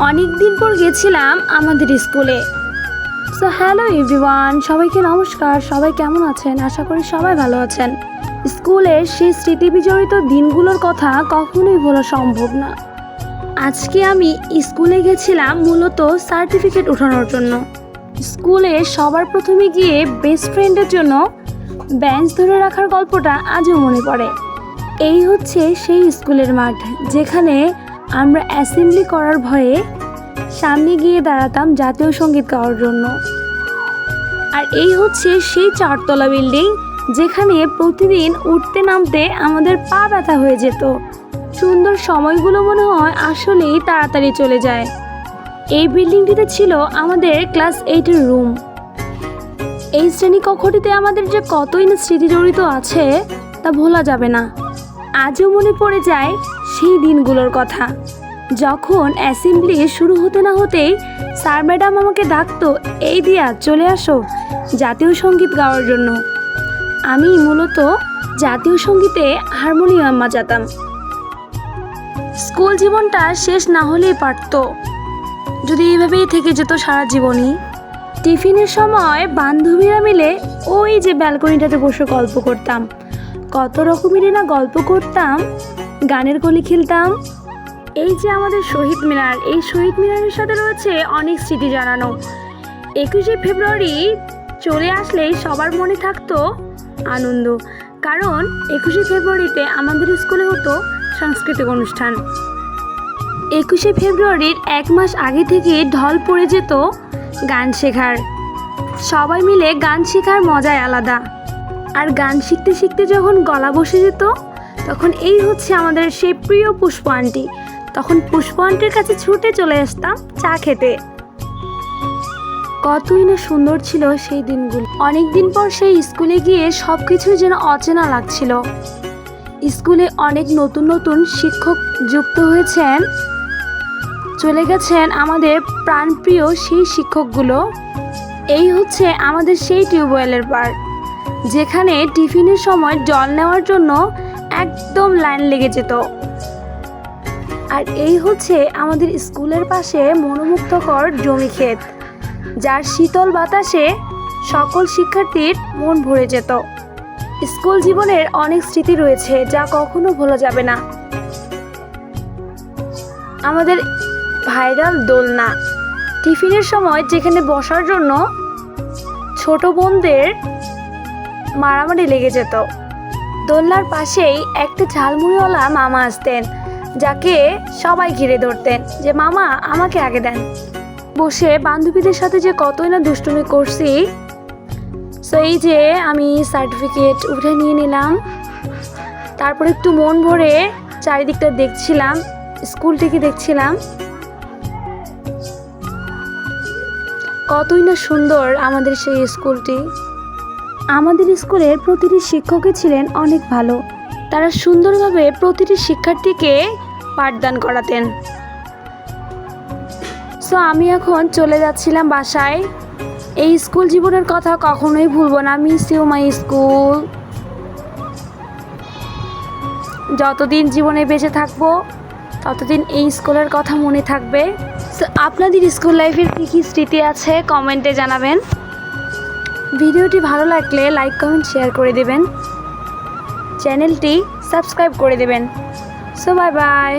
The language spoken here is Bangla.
অনেক দিন পর গেছিলাম আমাদের স্কুলে। সো হ্যালো এভরিওয়ান সবাইকে নমস্কার, সবাই কেমন আছেন? আশা করি সবাই ভালো আছেন। স্কুলের সেই স্মৃতি বিজড়িত দিনগুলোর কথা কখনোই ভোলা সম্ভব না। আজকে আমি স্কুলে গেছিলাম মূলত সার্টিফিকেট ওঠানোর জন্য। স্কুলে সবার প্রথমে গিয়ে বেস্ট ফ্রেন্ডের জন্য বেঞ্চ ধরে রাখার গল্পটা আজও মনে পড়ে। এই হচ্ছে সেই স্কুলের মাঠ, যেখানে আমরা অ্যাসেম্বলি করার ভয়ে সামনে গিয়ে দাঁড়াতাম জাতীয় সংগীত গাওয়ার জন্য। আর এই হচ্ছে সেই চারতলা বিল্ডিং যেখানে প্রতিদিন উঠতে নামতে আমাদের পা ব্যথা হয়ে যেত। সুন্দর সময়গুলো মনে হয় আসলেই তাড়াতাড়ি চলে যায়। এই বিল্ডিংটিতে ছিল আমাদের ক্লাস এইটের রুম এই শ্রেণি কক্ষটিতে আমাদের যে কতই না স্মৃতি জড়িত আছে, তা ভোলা যাবে না। আজও মনে পড়ে যায় সেই দিনগুলোর কথা। যখন অ্যাসেম্বলি শুরু হতে না হতেই স্যার ম্যাডাম আমাকে ডাকতো, এই দিয়া, চলে আসো। জাতীয় সংগীত গাওয়ার জন্য। আমি মূলত জাতীয় সঙ্গীতে হারমোনিয়াম বাজাতাম। স্কুল জীবনটা শেষ না হলেই পারতো। যদি এইভাবেই থেকে যেত সারা জীবনই। টিফিনের সময় বান্ধবীরা মিলে ওই যে ব্যালকনিটাতে বসে গল্প করতাম। কত রকমেরই না গল্প করতাম। গানের কলি খেলতাম এই যে আমাদের শহীদ মিনার, এই শহীদ মিনারের সাথে রয়েছে অনেক স্মৃতি জানানো। একুশে ফেব্রুয়ারি চলে আসলেই সবার মনে থাকতো আনন্দ, কারণ একুশে ফেব্রুয়ারিতে আমাদের স্কুলে হতো সাংস্কৃতিক অনুষ্ঠান। একুশে ফেব্রুয়ারির এক মাস আগে থেকে ঢল পড়ে যেত গান শেখার। সবাই মিলে গান শেখার মজাই আলাদা। আর গান শিখতে শিখতে যখন গলা বসে যেত, তখন এই হচ্ছে আমাদের সেই প্রিয় পুষ্প আন্টি। তখন পুষ্প আন্টির কাছে ছুটে চলে আসতাম চা খেতে। কতই না সুন্দর ছিল সেই দিনগুলো। অনেক দিন পর সেই স্কুলে গিয়ে সব কিছুই যেন অচেনা লাগছিল। স্কুলে অনেক নতুন নতুন শিক্ষক যুক্ত হয়েছেন। চলে গেছেন আমাদের প্রাণপ্রিয় সেই শিক্ষকগুলো। এই হচ্ছে আমাদের সেই টিউবওয়েলের পার্ক যেখানে টিফিনের সময় জল নেওয়ার জন্য একদম লাইন লেগে যেত। আর এই হচ্ছে আমাদের স্কুলের পাশে মনোমুগ্ধকর জমি ক্ষেত, যার শীতল বাতাসে সকল শিক্ষার্থীর মন ভরে যেত। স্কুল জীবনের অনেক স্মৃতি রয়েছে যা কখনো ভোলা যাবে না। আমাদের ভাইরাল দোলনা, টিফিনের সময় যেখানে বসার জন্য ছোট বোনদের মারামারি লেগে যেত। দোলনার পাশেই একটা ঝালমুড়িওয়ালা মামা আসতেন। যাকে সবাই ঘিরে ধরতেন যে, মামা, আমাকে আগে দেন। বসে বান্ধবীদের সাথে যে কতই না দুষ্টুমি করছি, সো এই যে আমি সার্টিফিকেট উঠে নিয়ে নিলাম। তারপর একটু মন ভরে চারিদিকটা দেখছিলাম স্কুলটিকে দেখছিলাম। কতই না সুন্দর আমাদের সেই স্কুলটি আমাদের স্কুলের প্রতিটি শিক্ষকই ছিলেন অনেক ভালো। তারা সুন্দরভাবে প্রতিটি শিক্ষার্থীকে পাঠদান করাতেন। সো আমি এখন চলে যাচ্ছিলাম বাসায়। এই স্কুল জীবনের কথা কখনোই ভুলবো না মিস ইউ মাই স্কুল যতদিন জীবনে বেঁচে থাকব ততদিন এই স্কুলের কথা মনে থাকবে। So, আপনাদের স্কুল লাইফের কী কী স্মৃতি আছে কমেন্টে জানাবেন। ভিডিওটি ভালো লাগলে লাইক কমেন্ট শেয়ার করে দেবেন। চ্যানেলটি সাবস্ক্রাইব করে দেবেন। So bye bye